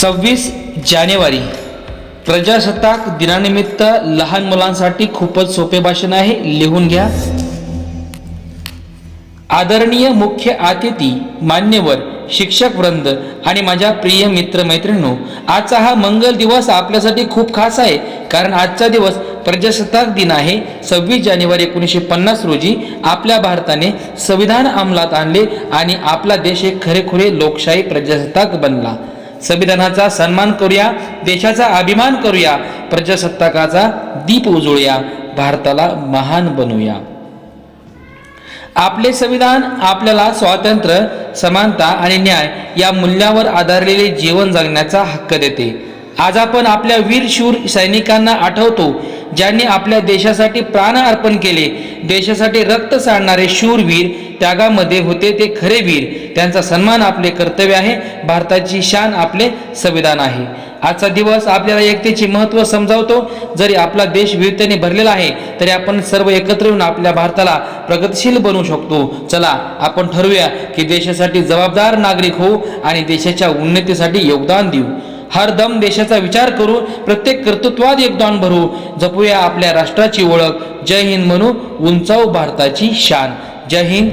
सव्वीस जानेवारी. प्रजासत्ताक दिनानिमित्त लहान मुलांसाठी खूपच सोपे भाषण आहे. लिहून घ्या. आदरणीय मुख्य अतिथी मान्यवर शिक्षक वृंद आणि माझ्या प्रिय मित्रमैत्रिणींनो आजचा हा मंगल दिवस आपल्यासाठी खूप खास आहे. कारण आजचा दिवस प्रजासत्ताक दिन आहे. सव्वीस जानेवारी एकोणीसशे पन्नास रोजी आपल्या भारताने संविधान अंमलात आणले आणि आपला देश एक खरेखुरे लोकशाही प्रजासत्ताक बनला. संविधानाचा सन्मान करूया देशाचा अभिमान करूया प्रजासत्ताकाचा दीप उजळूया भारताला महान बनवूया आपले संविधान आपल्याला स्वातंत्र्य समानता आणि न्याय या मूल्यावर आधारलेले जीवन जगण्याचा हक्क देते. आज आपण आपल्या वीर शूर सैनिकांना आठवतो ज्यांनी आपल्या देशासाठी प्राण अर्पण केले. देशासाठी रक्त सांडणारे शूरवीर त्यागामध्ये होते ते खरे वीर. त्यांचा सन्मान आपले कर्तव्य आहे भारताची शान आपले संविधान आहे. आजचा दिवस आपल्याला एकतेचे महत्त्व समजावतो. जरी आपला देश विविधतेने भरलेला आहे तरी आपण सर्व एकत्र येऊन आपल्या भारताला प्रगतिशील बनवू शकतो. चला आपण ठरवूया की देशासाठी जबाबदार नागरिक होऊ आणि देशाच्या उन्नतीसाठी योगदान देऊ. हर दम देशाचा विचार करू प्रत्येक कर्तृत्वात योगदान भरू. जपूया आपल्या राष्ट्राची ओळख. जय हिंद म्हणू उंचाव भारताची शान. जय हिंद.